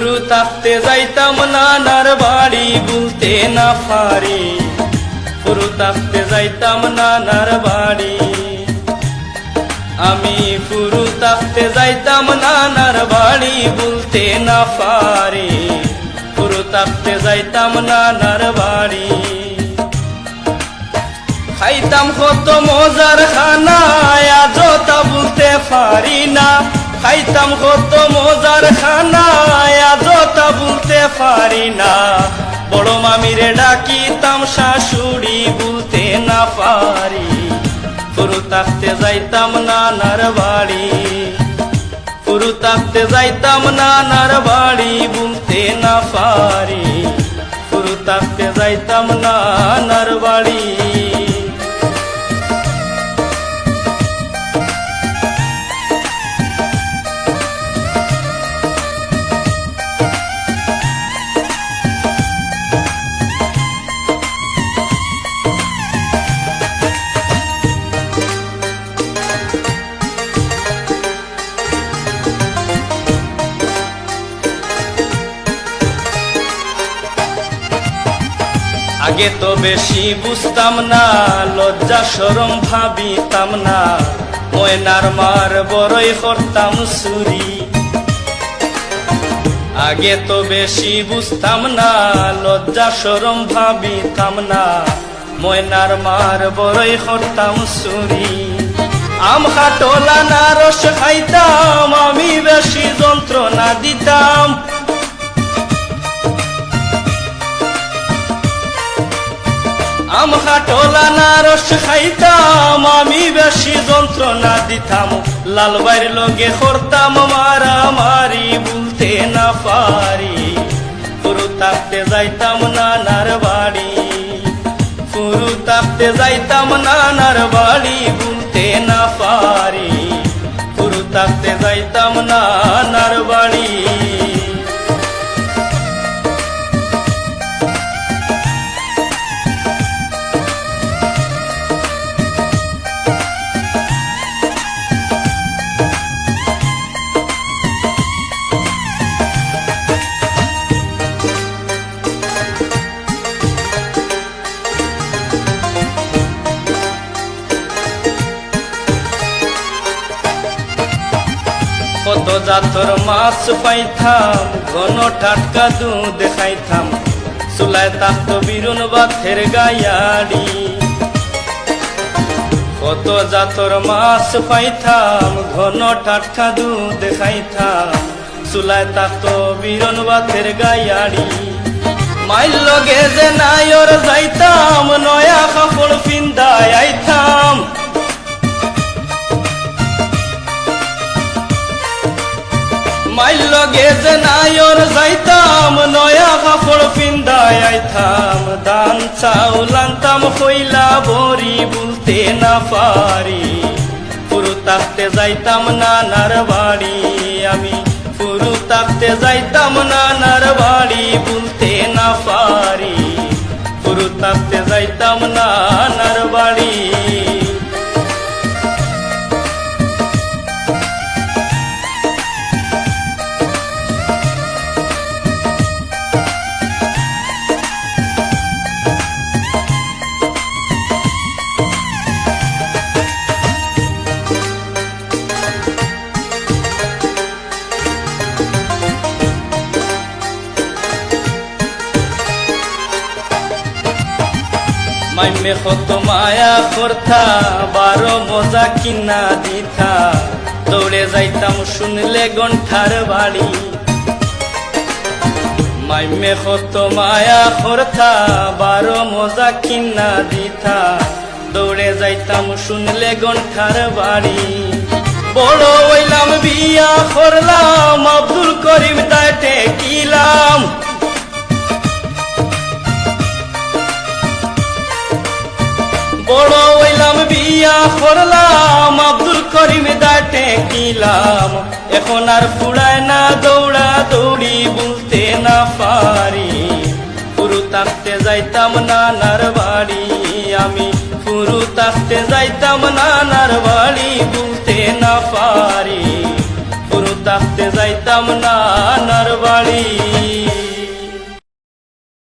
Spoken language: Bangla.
থাকতে যাইতাম নানার বাড়ি বলতে না পারি। পুরু থাকতে যাইতাম নানার বাড়ি। আমি পুরু থাকতে যাইতাম নানার বাড়ি বলতে না পারি। পুরু থাকতে যাইতাম নানার বাড়ি। খাইতাম কত মজার খানা পারি না। বড় মামিরে ডাকিতাম, শাশুড়ি বলতে না পারি। পুরু থাকতে যাইতাম নানার বাড়ি। পুরু থাকতে যাইতাম নানার বাড়ি বলতে না পারি। পুরু থাকতে যাইতাম নানার আগে তো বেশি বুঝতাম না, লজ্জা সরম ভাবিতাম না। ময়নার মার বড়ই করতাম চুরি। আগে তো বেশি বুঝতাম না, লজ্জা সরম ভাবিতাম না। ময়নার মার বড়ই করতাম চুরি। আম খাটোলা না রস খাইতাম, আমি বেশি যন্ত্রণা দিতাম। আম খাটোলা না রস খাইতাম, আমি বেশি যন্ত্রণা দিতাম। লালবাইর লগে করতাম মারামারি বলতে না পারি। পুরু থাকতে যাইতাম নানার বাড়ি। পুরু থাকতে যাইতাম নানার বাড়ি বলতে না পারি। পুরু থাকতে যাইতাম নানার কত জাতর মাছ পাইতাম ঘন টাটকা দুধ খাইতাম। চুলায় তাক্ত বিরুন বাথের গায়াড়ি। কত জাতর মাছ পাইতাম ঘন টাটকা দুধ খাইতাম। চুলায় তাক্ত বিরন বাথের গায়াড়ি। মাইল লগে যে নাই নায়র যাইতাম, নয়া কাপড় পিন্দায় আইতাম। মাইল লগে যে নায়র যাইতাম, নয়া কাপড় পিন্দায় আইতাম। দান চাউল আনতাম, কইলা বরি বলতে না পারি। পুরু তাকতে যাইতাম নানার বাড়ি। আমি পুরু তাকতে যাইতাম নানার বাড়ি মাইমে কত মায়া করতা, বারো মজা কিনা দিতা। দৌড়ে যাইতাম শুনলে গন্ঠার বাড়ি। মাইমে কত মায়া করতা, বারো মজা কিনা দিতা। দৌড়ে যাইতাম শুনলে গন্ঠার বাড়ি। বড় হইলাম, বিয়া করলাম, আব্দুল করিম তাই টেকিলাম। বড় হইলাম, বিয়া করলাম, আব্দুল করিম দাটে কিলাম এখন আর ফুড়ায় না, দৌড়া দৌড়ি বলতে না পারি। পুরু থাকতে যাইতাম নানার বাড়ি। আমি পুরু থাকতে যাইতাম নানার বাড়ি বলতে না পারি। পুরু থাকতে যাইতাম না